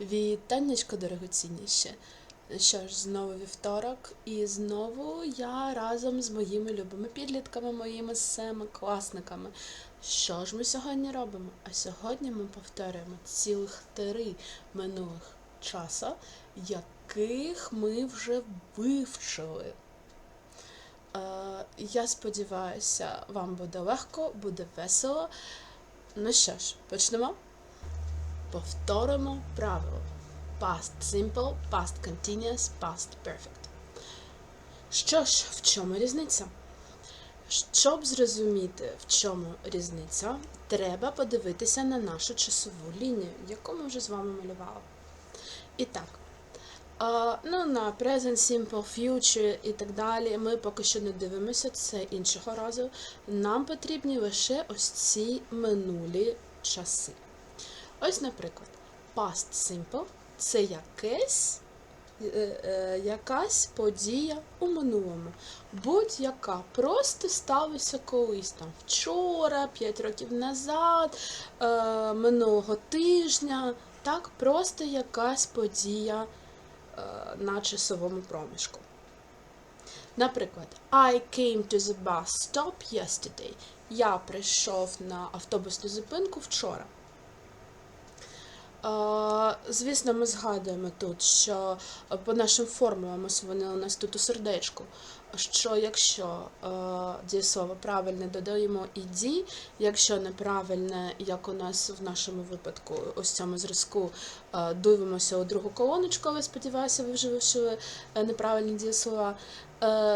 Вітаннячко, дорогоцінніше. Що ж, знову вівторок, і знову я разом з моїми любими підлітками, моїми семикласниками. Що ж ми сьогодні робимо? А сьогодні ми повторюємо цілих три минулих часа, яких ми вже вивчили. Е, я сподіваюся, вам буде легко, буде весело. Ну що ж, почнемо? Повторимо правило. Past simple, past continuous, past perfect. Що ж, в чому різниця? Щоб зрозуміти, в чому різниця, треба подивитися на нашу часову лінію, яку ми вже з вами малювали. І так, ну, на present, simple, future і так далі ми поки що не дивимося, це іншого разу. Нам потрібні лише ось ці минулі часи. Ось, наприклад, past simple це якесь, е, е, якась подія у минулому. Будь-яка просто сталося колись там вчора, 5 років назад, е, минулого тижня. Так, просто якась подія на часовому проміжку. Наприклад, I came to the bus stop yesterday. Я прийшов на автобусну зупинку вчора. Звісно, ми згадуємо тут, що е, по нашим формулам, ось нас тут у сердечку, що якщо е, дієслово правильне додаємо «іді», якщо неправильне, як у нас в нашому випадку, ось цьому зразку, е, дивимося у другу колоночку, але сподіваюся, ви вже вивчили неправильні дієслова.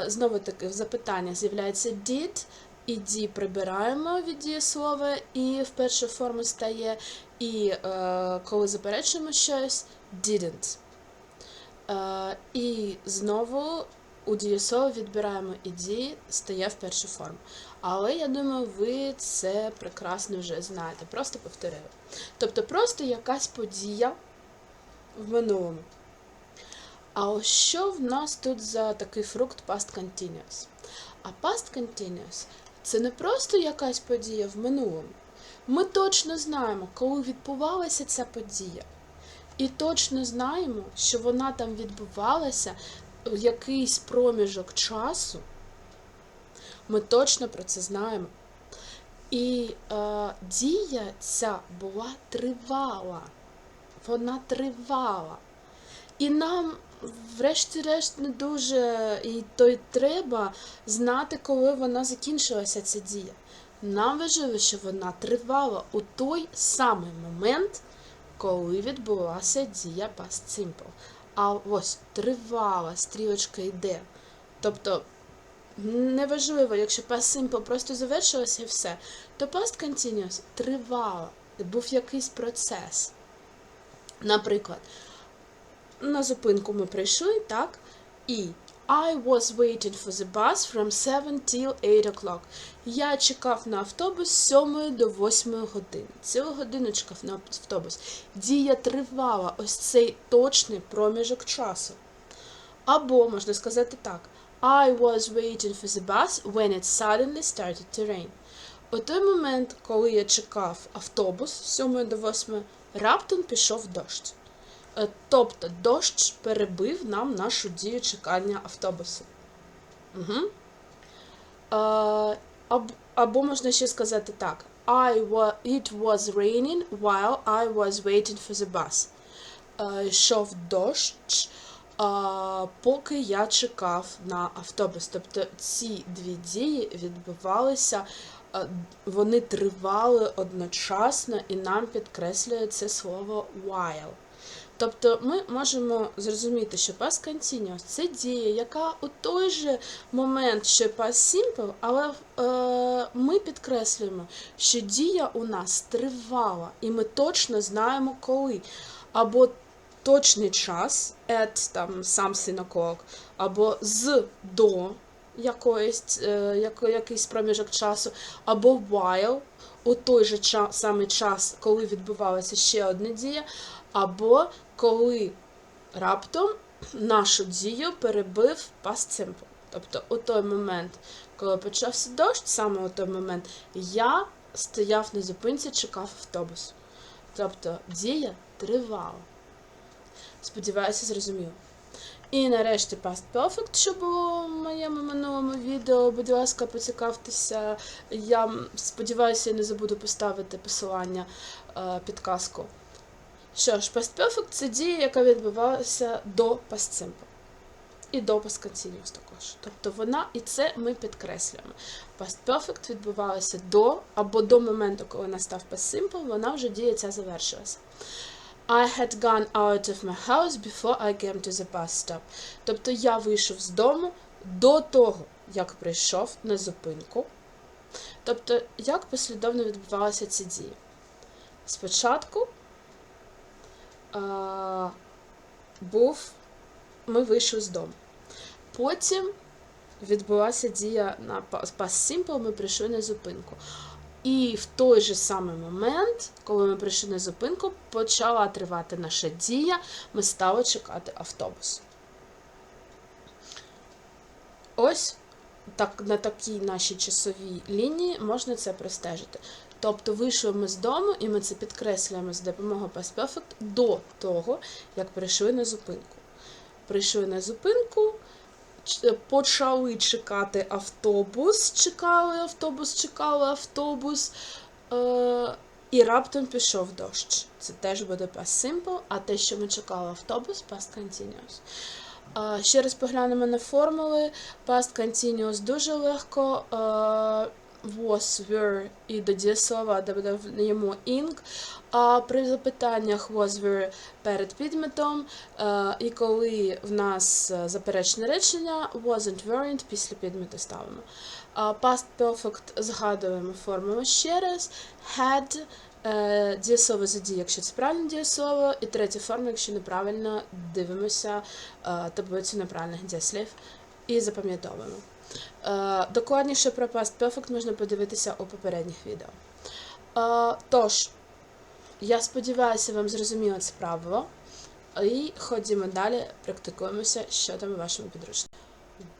Знову таки, в запитання з'являється did, іді прибираємо від дієслова, і в першу форму стає, і е, коли заперечуємо щось, didn't. Е, і знову у дієслова відбираємо іді, стає в першу форму. Але я думаю, ви це прекрасно вже знаєте, просто повторили. Тобто просто якась подія в минулому. А що в нас тут за такий фрукт past continuous? А past continuous це не просто якась подія в минулому. Ми точно знаємо, коли відбувалася ця подія. І точно знаємо, що вона там відбувалася в якийсь проміжок часу. Ми точно про це знаємо. І е, дія ця була тривала. Вона тривала. І нам, врешті-решт, не дуже і то й треба знати, коли вона закінчилася, ця дія. Нам важливо, що вона тривала у той самий момент, коли відбулася дія past simple. А ось тривала, стрілочка йде. Тобто, неважливо, якщо past simple просто завершилося і все, то past continuous тривала, був якийсь процес. Наприклад, на зупинку ми прийшли, так? І I was waiting for the bus from 7 till 8 o'clock. Я чекав на автобус з 7 до 8 години. Цілу годину чекав на автобус. Дія тривала ось цей точний проміжок часу. Або, можна сказати так, I was waiting for the bus when it suddenly started to rain. У той момент, коли я чекав автобус з 7 до 8, раптом пішов дощ. Е, Тобто дощ перебив нам нашу дію чекання автобусу. Угу. Е, аб, або можна ще сказати так. I it was raining while I was waiting for the bus. Е, йшов дощ, поки я чекав на автобус. Тобто ці дві дії відбувалися, вони тривали одночасно, і нам підкреслює це слово while. Тобто ми можемо зрозуміти, що past continuous – це дія, яка у той же момент, що past simple, але е, ми підкреслюємо, що дія у нас тривала, і ми точно знаємо коли. Або точний час at там something o'clock, або з до якоїсь, е, якийсь проміжок часу, або while у той же ча- самий час, коли відбувалася ще одна дія, або коли раптом нашу дію перебив past simple. Тобто у той момент, коли почався дощ, саме у той момент, я стояв на зупинці, чекав автобус. Тобто дія тривала. Сподіваюся, зрозуміло. І нарешті Past Perfect, що було в моєму минулому відео. Будь ласка, поцікавтеся. Я сподіваюся, я не забуду поставити посилання е, підказку. Що ж, Past це дія, яка відбувалася до Past. І до Past також. Тобто вона і це ми підкреслюємо. Past відбувалася до або до моменту, коли настав Past Simple, вона вже дія ця завершилася. I had gone out of my house before I came to the bus stop. Тобто я вийшов з дому до того, як прийшов на зупинку. Тобто, як послідовно відбувалися ці дії? Спочатку був, ми вийшли з дому. Потім відбулася дія на Past Simple, ми прийшли на зупинку. І в той же самий момент, коли ми прийшли на зупинку, почала тривати наша дія, ми стали чекати автобус. Ось так, на такій нашій часовій лінії можна це простежити. Тобто вийшли ми з дому, і ми це підкреслюємо з допомогою Past Perfect до того, як прийшли на зупинку. Прийшли на зупинку, почали чекати автобус, чекали автобус, чекали автобус. Е- і раптом пішов дощ. Це теж буде past simple, а те, що ми чекали автобус, past continuous. Е, ще раз поглянемо на формули. Past continuous дуже легко. Was, were і до дієслова додаємо ing. А при запитаннях was, were перед підметом. Е, і коли в нас е, заперечне речення, wasn't, weren't, після підмету ставимо. Past Perfect згадуємо формулу ще раз. Had, е, дієслово за якщо це правильне дієслово. І третя форма, якщо неправильно, дивимося таблицю неправильних дієслів і запам'ятовуємо. Е, Докладніше про Past Perfect можна подивитися у попередніх відео. Е, Тож, я сподіваюся, вам зрозуміло це правило. І ходімо далі, практикуємося, що там у вашому підручнику.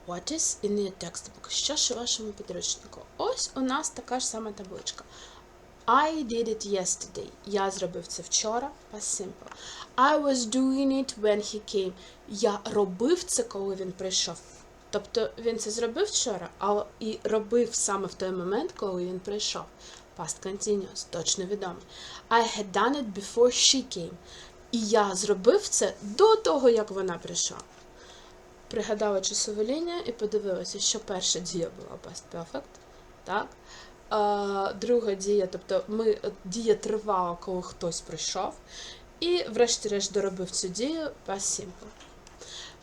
What is in your textbook? Що ж у вашому підручнику? Ось у нас така ж сама табличка. I did it yesterday. Я зробив це вчора. Past simple. I was doing it when he came. Я робив це, коли він прийшов. Тобто він це зробив вчора, а і робив саме в той момент, коли він прийшов. Past continuous, точно відомо. I had done it before she came. І я зробив це до того, як вона прийшла. Пригадала часову лінію і подивилася, що перша дія була past perfect. Так? А, друга дія, тобто ми, дія тривала, коли хтось прийшов. І, врешті-решт, доробив цю дію past simple.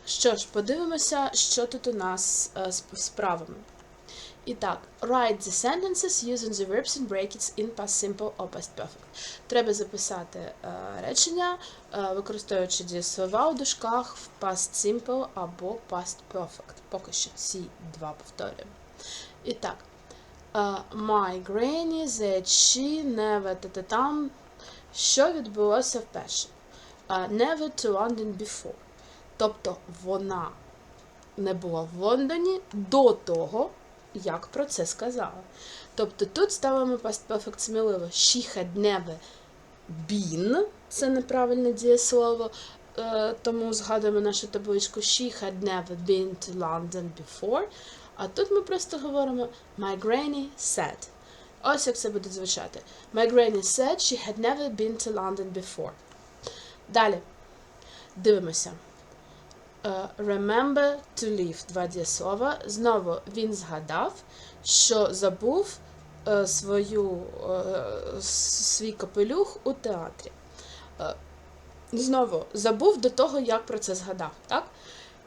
Що ж, подивимося, що тут у нас е, з справами. І так, write the sentences using the verbs and brackets in past simple or past perfect. Треба записати е, речення, е, використовуючи дієслова у дужках в past simple або past perfect. Поки що ці два повторюємо. І так, е, my granny said she never та там. Що відбулося вперше? Е, never to London before. Тобто вона не була в Лондоні до того, як про це сказала. Тобто тут ставимо past perfect сміливо. She had never been, це неправильне дієслово, е, тому згадуємо нашу табличку She had never been to London before. А тут ми просто говоримо My granny said. Ось як це буде звучати. My granny said she had never been to London before. Далі. Дивимося. Е, Remember to leave. Два дієслова. Знову він згадав, що забув е, свою, е, свій капелюх у театрі. Знову забув до того, як про це згадав. Так?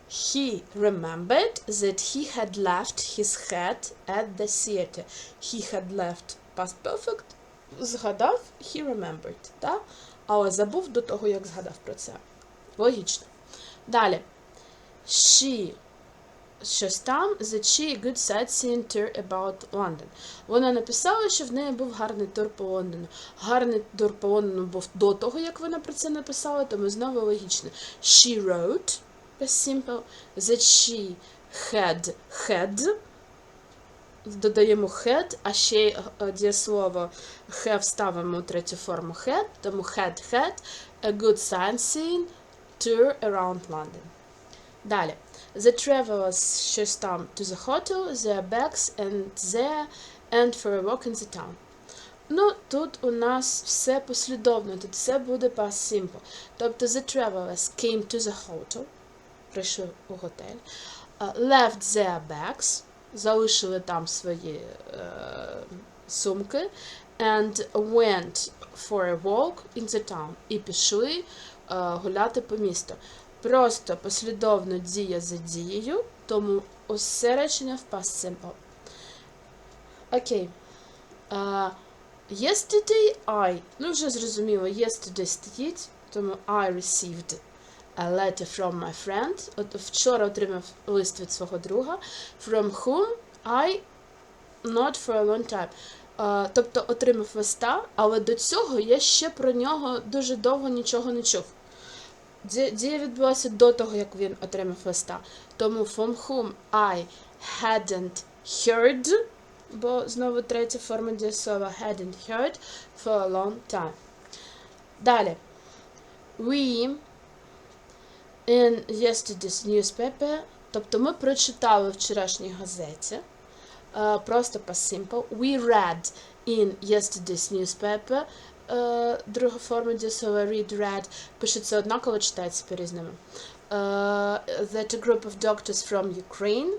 He remembered that he had left his hat at the theater. He had left past perfect. Згадав, he remembered. Так? Але забув до того, як згадав про це. Логічно. Далі. She. Щось там. That she a good sightseeing tour about London. Вона написала, що в неї був гарний тур по Лондону. Гарний тур по Лондону був до того, як вона про це написала, тому знову логічно. She wrote, past simple, that she had had. Додаємо had, а ще е, дієслово have ставимо у третю форму had, тому had had a good sightseeing tour around London. Далі. The travelers щось там to the hotel, their bags and there, and for a walk in the town. Ну, тут у нас все послідовно, тут все буде past simple. Тобто the travelers came to the hotel, прийшли у готель, uh, left their bags, залишили там свої е, сумки, and went for a walk in the town. І пішли е, гуляти по місту. Просто послідовно дія за дією, тому усе речення в past simple. Окей. Uh, yesterday I. Ну, вже зрозуміло, yesterday стоїть, тому I received a letter from my friend. От вчора отримав лист від свого друга. From whom I not for a long time. Uh, тобто отримав листа, але до цього я ще про нього дуже довго нічого не чув. Ді- Дія відбулася до того, як він отримав листа. Тому from whom I hadn't heard, бо знову третя форма дієслова hadn't heard for a long time. Далі. We in yesterday's newspaper, тобто ми прочитали в вчорашній газеті. е, просто по simple. We read in yesterday's newspaper. Е, друга форма дієслова read, read. Пишеться однаково, читається по-різному. Е, that a group of doctors from Ukraine.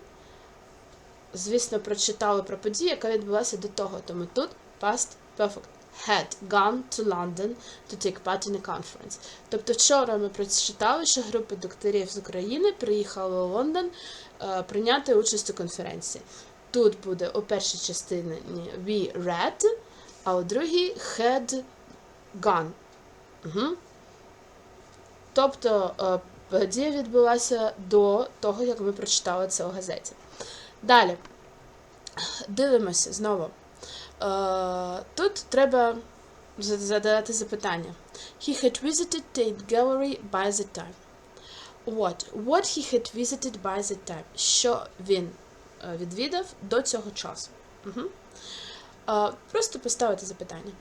Звісно, прочитали про подію, яка відбулася до того. Тому тут past perfect. Had gone to London to take part in a conference. Тобто вчора ми прочитали, що група докторів з України приїхала у Лондон е, прийняти участь у конференції. Тут буде у першій частині we read, а у другій had gone. Угу. Тобто е, подія відбулася до того, як ми прочитали це у газеті. Далі. Дивимося знову. Е, тут треба задати запитання. He had visited Tate Gallery by the time. What? What he had visited by the time. Що він е, відвідав до цього часу. Угу. Просто поставити запитання.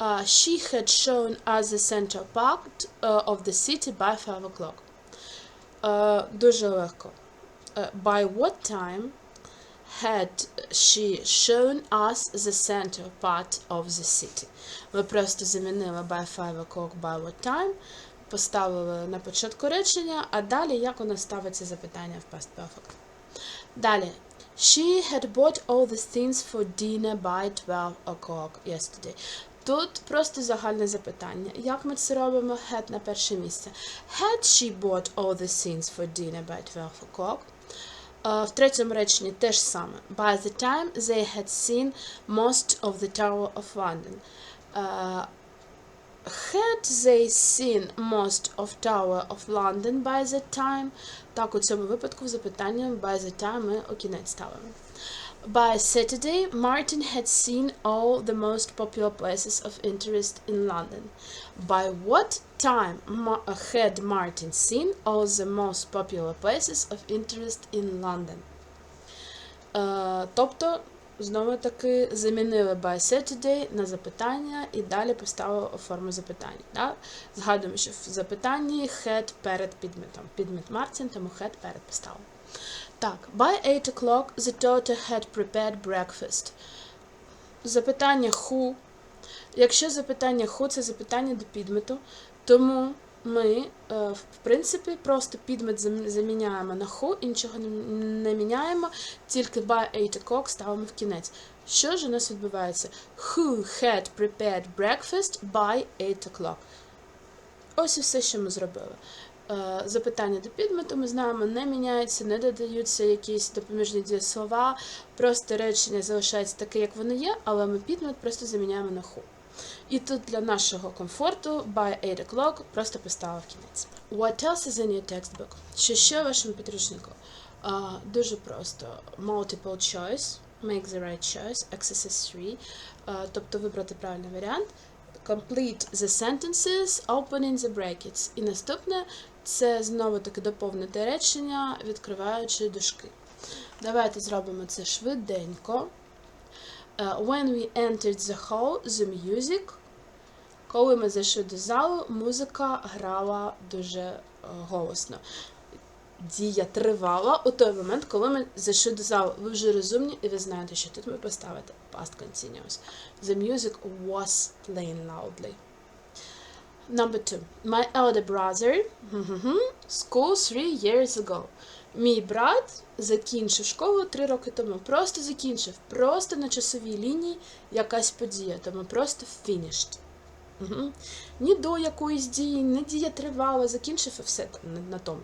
Uh, she had shown us the central part uh, of the city by 5 o'clock. Uh, дуже легко. Uh, by what time had she shown us the central part of the city? Ми просто замінили by 5 o'clock by what time, поставили на початку речення, а далі як у нас ставиться запитання в past perfect. Далі. She had bought all the things for dinner by 12 o'clock yesterday. Тут просто загальне запитання. Як ми це робимо? Had на перше місце. Had she bought all the things for dinner by 12 o'clock? Е, В третьому реченні теж саме. By the time they had seen most of the Tower of London. Е, Had they seen most of Tower of London by the time? Так, у цьому випадку в запитанні by the time ми окінець ставимо. By Saturday, Martin had seen all the most popular places of interest in London. By what time Ma- had Martin seen all the most popular places of interest in London? Е, тобто, знову таки замінили by Saturday на запитання і далі поставили форму запитання. Да? Згадуємо, що в запитанні had перед підметом. Підмет Мартін, тому had перед поставили. Так, by 8 o'clock the daughter had prepared breakfast. Запитання who. Якщо запитання who це запитання до підмету, тому ми, е, в принципі, просто підмет заміняємо на who, і нічого не, міняємо, тільки by 8 o'clock ставимо в кінець. Що ж у нас відбувається? Who had prepared breakfast by 8 o'clock? Ось і все, що ми зробили. Е, Запитання до підмету ми знаємо, не міняються, не додаються якісь допоміжні дієслова, просто речення залишається таке, як воно є, але ми підмет просто заміняємо на who. І тут для нашого комфорту by 8 o'clock просто поставив кінець. What else is in your textbook? Що в вашому підручнику? А, дуже просто. Multiple choice, make the right choice, exercise 3, а, тобто вибрати правильний варіант. Complete the sentences, opening the brackets. І наступне це знову таки доповнити речення, відкриваючи дужки. Давайте зробимо це швиденько. Uh, when we entered the hall, the music Коли ми зайшли до залу, музика грала дуже е, голосно. Дія тривала у той момент, коли ми зайшли до залу. Ви вже розумні і ви знаєте, що тут ми поставите past continuous. The music was playing loudly. Number two. My elder brother mhm, school three years ago. Мій брат закінчив школу три роки тому. Просто закінчив. Просто на часовій лінії якась подія. Тому просто finished. Угу. Ні до якоїсь дії, ні дія тривала, закінчив і все на, на тому.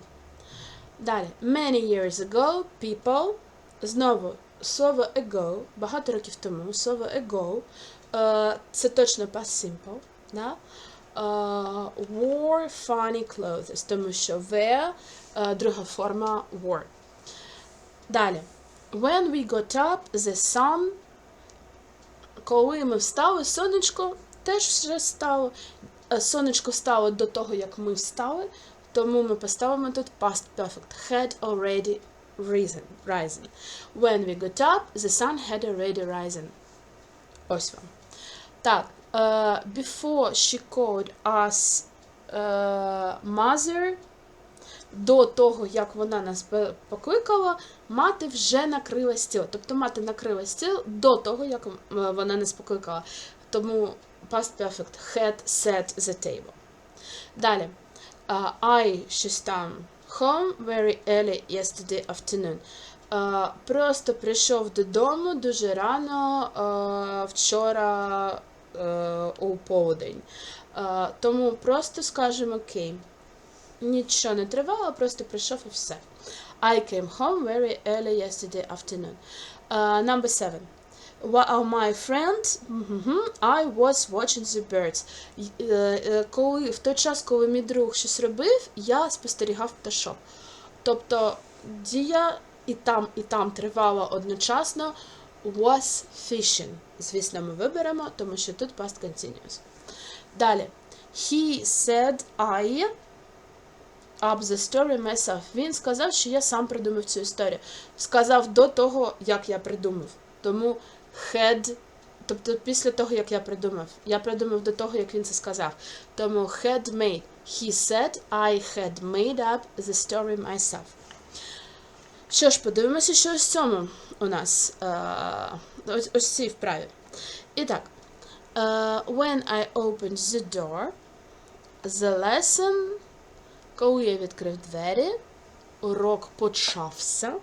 Далі. Many years ago, people. Знову слово ago, багато років тому, слово ago. е, це точно past simple. Да? Wore funny clothes, тому що wear друга форма wore. Далі. When we got up, the sun. Коли ми встали, сонечко теж вже стало. Сонечко стало до того, як ми встали, тому ми поставимо тут past perfect. Had already risen. risen. When we got up, the sun had already risen. Ось вам. Так, е, before she called us е, mother, до того, як вона нас покликала, мати вже накрила стіл. Тобто мати накрила стіл до того, як вона нас покликала. Тому past perfect had set the table. Далі. Uh, I щось там home very early yesterday afternoon. Uh, просто прийшов додому дуже рано uh, вчора uh, у полдень. Uh, тому просто скажемо came. Нічого не тривало, просто прийшов і все. I came home very early yesterday afternoon. Uh, number seven. While my friend, I was watching the birds. Е, е, Коли, в той час, коли мій друг щось робив, я спостерігав пташок. Тобто дія і там, і там тривала одночасно was fishing. Звісно, ми виберемо, тому що тут past continuous. Далі. He said I up the story myself. Він сказав, що я сам придумав цю історію. Сказав до того, як я придумав. Тому had, тобто після того, як я придумав. Я придумав до того, як він це сказав. Тому had made. He said I had made up the story myself. Що ж, подивимося, що ось цьому у нас. е, ось, ось цій вправі. І так. е, when I opened the door, the lesson коли я відкрив двері, урок почався.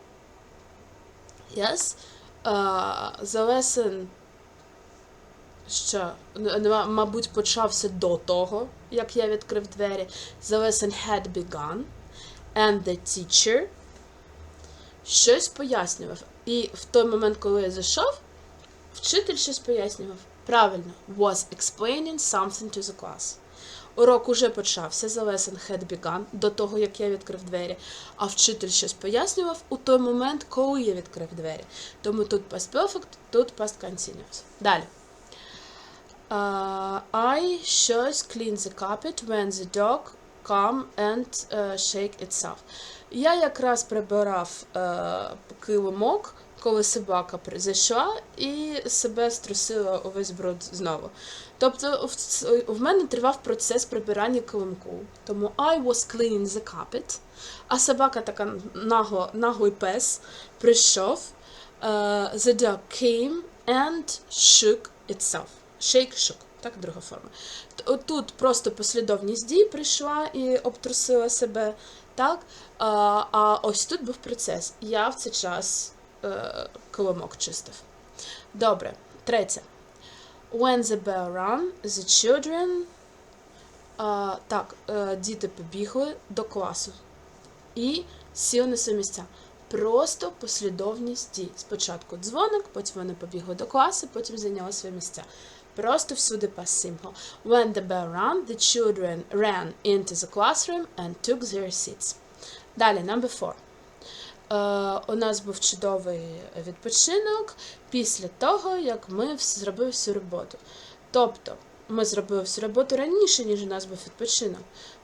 Yes. Uh, the lesson, що, мабуть, почався до того, як я відкрив двері. The lesson had begun. And the teacher щось пояснював. І в той момент, коли я зайшов, вчитель щось пояснював. Правильно, was explaining something to the class. Урок уже почався, the lesson had begun, до того, як я відкрив двері, а вчитель щось пояснював у той момент, коли я відкрив двері. Тому тут past perfect, тут past continuous. Далі. Uh, I щось clean the carpet when the dog come and uh, shake itself. Я якраз прибирав uh, килимок, коли собака зайшла і себе струсила увесь бруд знову. Тобто в, в мене тривав процес прибирання килимку. Тому I was cleaning the carpet, а собака така нагло, наглий пес прийшов. Uh, the dog came and shook itself. Shake, shook. Так, друга форма. Тут просто послідовність дій прийшла і обтрусила себе. Так? А, а ось тут був процес. Я в цей час е, килимок чистив. Добре. Третє. When the bell rang, the children. А, так, е, діти побігли до класу і сіли на свої місця. Просто послідовність дій. Спочатку дзвоник, потім вони побігли до класу, потім зайняли свої місця. Просто всюди past. When the bell rang, the children ran into the classroom and took their seats. Далі, number four. Е, у нас був чудовий відпочинок після того, як ми зробили всю роботу. Тобто, ми зробили всю роботу раніше, ніж у нас був відпочинок.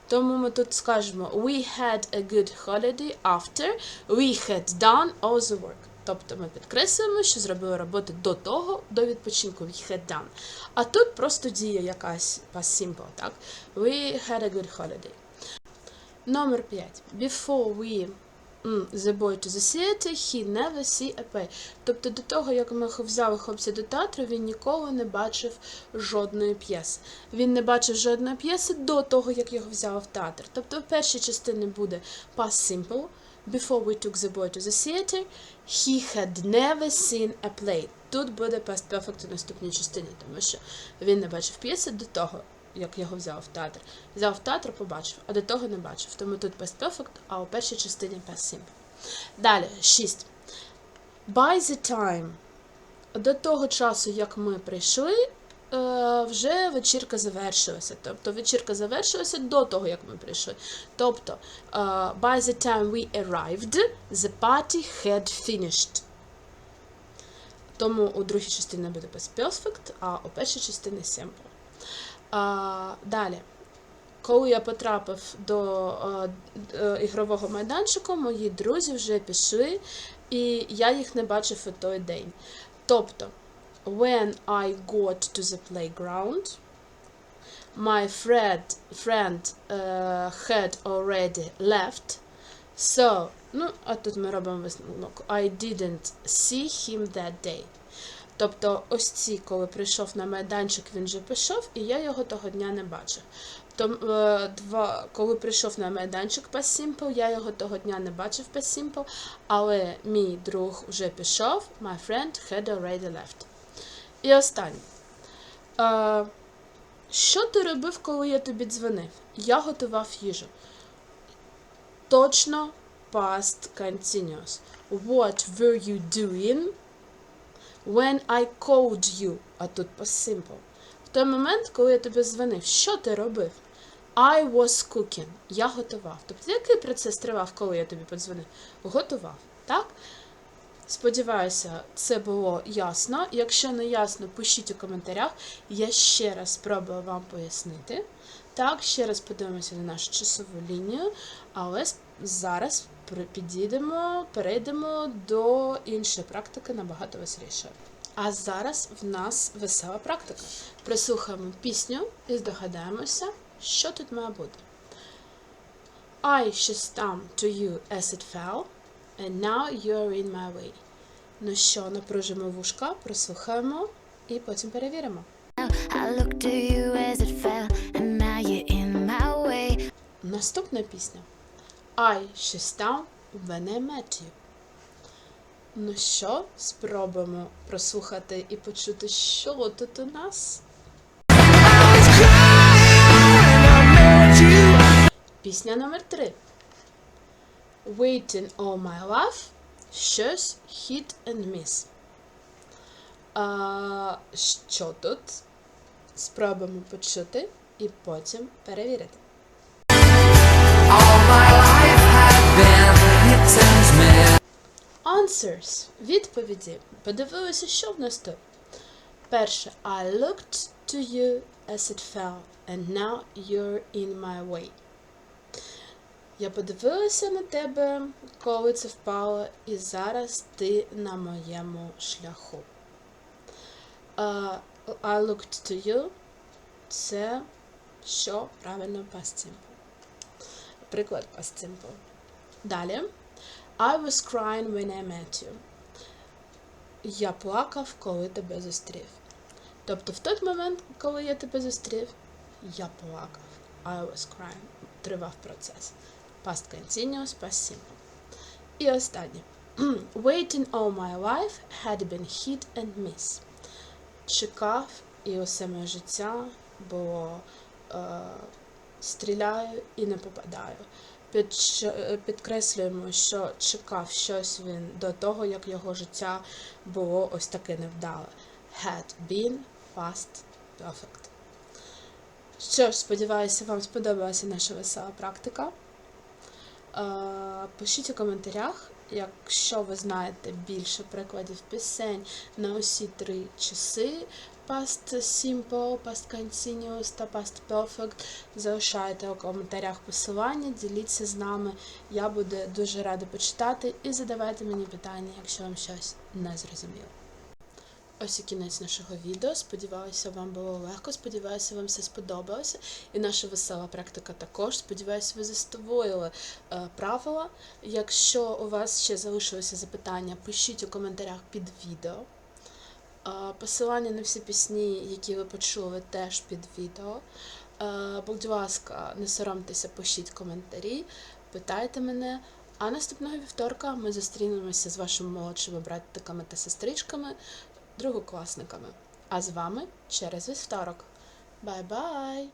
Тому ми тут скажемо We had a good holiday after we had done all the work. Тобто ми підкреслюємо, що зробили роботу до того, до відпочинку we had done. А тут просто дія якась past simple, так? We had a good holiday. Номер 5. Before we the boy to the theater, he never see a play. Тобто до того, як ми взяли хлопця до театру, він ніколи не бачив жодної п'єси. Він не бачив жодної п'єси до того, як його взяли в театр. Тобто в першій частині буде past simple. Before we took the boy to the theater, he had never seen a play. Тут буде past perfect у наступній частині, тому що він не бачив п'єси до того, як його взяв в театр. Взяв в театр, побачив, а до того не бачив. Тому тут past perfect, а у першій частині past simple. Далі, 6. By the time. До того часу, як ми прийшли, вже вечірка завершилася. Тобто вечірка завершилася до того, як ми прийшли. Тобто, е, by the time we arrived, the party had finished. Тому у другій частині буде perfect, а у першій частині simple. А, далі. Коли я потрапив до е, е, ігрового майданчику, мої друзі вже пішли, і я їх не бачив у той день. Тобто, when I got to the playground, my friend, friend uh, had already left. So, ну, а тут ми робимо висновок. I didn't see him that day. Тобто, ось ці, коли прийшов на майданчик, він вже пішов, і я його того дня не бачив. Том, е, два, коли прийшов на майданчик Past Simple, я його того дня не бачив Past Simple, але мій друг вже пішов, my friend had already left. І останнє. Е, що ти робив, коли я тобі дзвонив? Я готував їжу. Точно past continuous. What were you doing when I called you? А тут past simple. В той момент, коли я тобі дзвонив, що ти робив? I was cooking. Я готував. Тобто, який процес тривав, коли я тобі подзвонив? Готував. Так? Сподіваюся, це було ясно. Якщо не ясно, пишіть у коментарях. Я ще раз спробую вам пояснити. Так, ще раз подивимося на нашу часову лінію, але зараз підійдемо, перейдемо до іншої практики набагато веселішої. А зараз в нас весела практика. Прислухаємо пісню і здогадаємося, що тут має бути. I should stamp to you as it fell, and now you're in my way. Ну що, напружимо вушка, прослухаємо і потім перевіримо. I looked to you as it fell, and now you're in my way. Наступна пісня. I should stamp when I met you. Ну що, спробуємо прослухати і почути, що тут у нас. Пісня номер три. Waiting all my life. Щось hit and miss. А, що тут? Спробуємо почути і потім перевірити. All my life have been hits and miss. Answers. Відповіді. Подивилися, що в нас тут. Перше. I looked to you as it fell, and now you're in my way. Я подивилася на тебе, коли це впало, і зараз ти на моєму шляху. Uh, I looked to you. Це що правильно past simple. Приклад past simple. Далі. I was crying when I met you. Я плакав, коли тебе зустрів. Тобто в той момент, коли я тебе зустрів, я плакав. I was crying. Тривав процес. Past continuous, past simple. І останнє. Waiting all my life had been hit and miss. Чекав, і усе моє життя було е, стріляю і не попадаю. Під, підкреслюємо, що чекав щось він до того, як його життя було ось таке невдале. Had been past perfect. Що ж, сподіваюся, вам сподобалася наша весела практика. Е, Пишіть у коментарях, якщо ви знаєте більше прикладів пісень на усі три часи, past simple, past continuous та past perfect. Залишайте у коментарях посилання, діліться з нами. Я буду дуже рада почитати і задавайте мені питання, якщо вам щось не зрозуміло. Ось і кінець нашого відео. Сподіваюся, вам було легко. Сподіваюся, вам все сподобалося. І наша весела практика також. Сподіваюся, ви засвоїли е, правила. Якщо у вас ще залишилися запитання, пишіть у коментарях під відео. Е, Посилання на всі пісні, які ви почули, теж під відео. Е, Будь ласка, не соромтеся, пишіть коментарі, питайте мене. А наступного вівторка ми зустрінемося з вашими молодшими братиками та сестричками, другокласниками. А з вами через вівторок. Бай-бай!